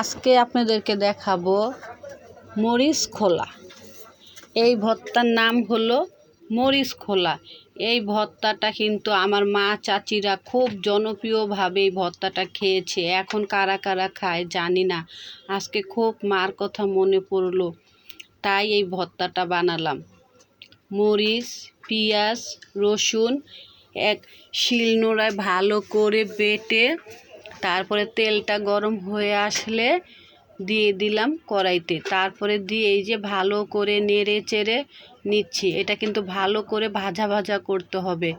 আজকে আপনাদেরকে দেখাবো মরিচ খোলা। এই ভর্তার নাম হলো মরিচ খোলা। এই ভর্তাটা কিন্তু আমার মা চাচিরা খুব জনপ্রিয়ভাবে এই ভর্তাটা খেয়েছে। এখন কারা কারা খায় জানি না। আজকে খুব মার কথা মনে পড়ল। তাই এই ভর্তাটা বানালাম। মরিচ, পেঁয়াজ, রসুন এক শিলনোড়ায় ভালো করে বেটে তারপরে তেলটা গরম হয়ে আসলে দিয়ে দিলাম কড়াইতে। তারপরে দিয়ে এই যে ভালো করে নেড়ে চেড়ে নিচ্ছি। এটা কিন্তু ভালো করে ভাজা ভাজা করতে হবে।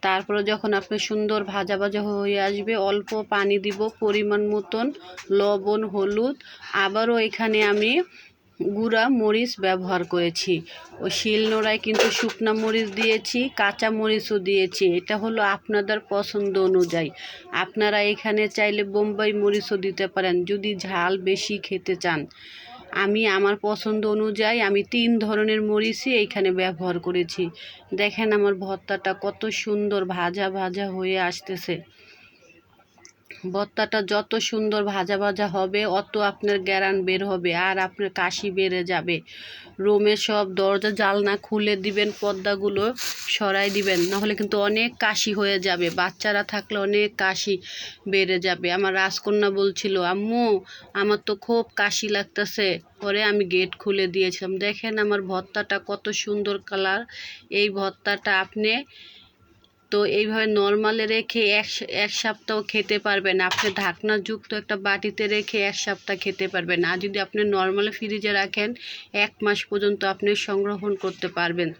তারপরে যখন আপনি সুন্দর ভাজা ভাজা হয়ে আসবে, অল্প পানি দিব, পরিমাণ মতন লবণ, হলুদ। আবারও এখানে আমি গুঁড়া মরিচ ব্যবহার করেছি। ও শিলনোড়ায় কিন্তু শুকনা মরিচ দিয়েছি, কাঁচা মরিচও দিয়েছি। এটা হলো আপনাদের পছন্দ অনুযায়ী। আপনারা এখানে চাইলে বোম্বাই মরিচও দিতে পারেন, যদি ঝাল বেশি খেতে চান। আমি আমার পছন্দ অনুযায়ী আমি তিন ধরনের মরিচই এইখানে ব্যবহার করেছি। দেখেন আমার ভর্তাটা কত সুন্দর ভাজা ভাজা হয়ে আসতেছে। ভর্তাটা যত সুন্দর ভাজা ভাজা হবে, অত আপনার গ্যারান বের হবে আর আপনার কাশি বেড়ে যাবে। রোমে সব দরজা জালনা খুলে দিবেন, পর্দাগুলো সরাই দিবেন, নাহলে কিন্তু অনেক কাশি হয়ে যাবে। বাচ্চারা থাকলে অনেক কাশি বেড়ে যাবে। আমার রাজকন্যা বলছিল, আম্মু, আমার তো খুব কাশি লাগতেছে। পরে আমি গেট খুলে দিয়েছিলাম। দেখেন আমার ভর্তাটা কত সুন্দর কালার। এই ভর্তাটা আপনি তো এইভাবে নর্মালে রেখে এক এক সপ্তাহ খেতে পারবেন। আপনি ঢাকনাযুক্ত একটা বাটিতে রেখে এক সপ্তাহ খেতে পারবেন। আর যদি আপনি নর্মালে ফ্রিজে রাখেন, এক মাস পর্যন্ত আপনি সংরক্ষণ করতে পারবেন।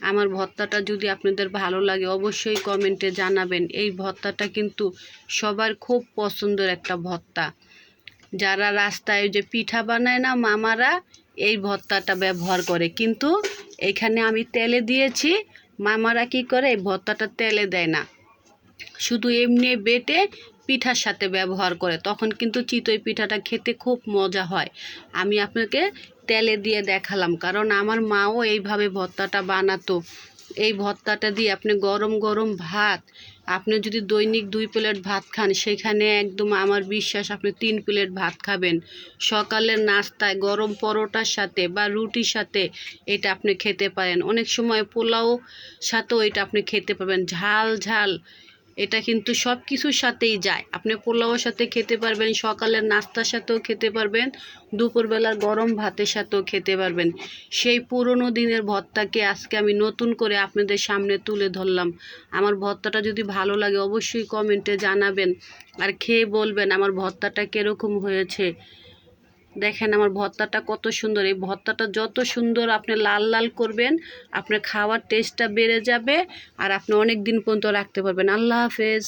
আমার ভর্তাটা যদি আপনাদের ভালো লাগে, অবশ্যই কমেন্টে জানাবেন। এই ভর্তাটা কিন্তু সবার খুব পছন্দের একটা ভর্তা। যারা রাস্তায় যে পিঠা বানায় না মামারা, এই ভর্তাটা ব্যবহার করে। কিন্তু এখানে আমি তেলে দিয়েছি মামারা কি করে? ভর্তাটা তেলে দেয় না। শুধু এমনি বেটে পিঠার সাথে ব্যবহার করে। তখন কিন্তু চিতই পিঠাটা খেতে খুব মজা হয়। আমি আপনাকে তেলে দিয়ে দেখালাম। কারণ আমার মাও এইভাবে ভর্তাটা বানাতো। এই ভর্তাটা দিয়ে আপনি গরম গরম ভাত, আপনি যদি দৈনিক দুই প্লেট ভাত খান, সেখানে একদম আমার বিশ্বাস আপনি তিন প্লেট ভাত খাবেন। সকালের নাস্তায় গরম পরোটার সাথে বা রুটির সাথে এটা আপনি খেতে পারেন। অনেক সময় পোলাও সাথেও এটা আপনি খেতে পাবেন ঝাল ঝাল এটা কিন্তু সব কিছুর সাথেই যায়। আপনি পোলাওর সাথে খেতে পারবেন, সকালের নাস্তার সাথেও খেতে পারবেন, দুপুরবেলার গরম ভাতের সাথেও খেতে পারবেন। সেই পুরনো দিনের ভর্তাকে আজকে আমি নতুন করে আপনাদের সামনে তুলে ধরলাম। আমার ভর্তাটা যদি ভালো লাগে অবশ্যই কমেন্টে জানাবেন আর খেয়ে বলবেন আমার ভর্তাটা কীরকম হয়েছে। দেখেন আমার ভর্তাটা কত সুন্দর। এই ভর্তাটা যত সুন্দর আপনি লাল লাল করবেন, আপনার খাওয়ার টেস্টটা বেড়ে যাবে আর আপনি অনেক দিন পর্যন্ত রাখতে পারবেন। আল্লাহ হাফেজ।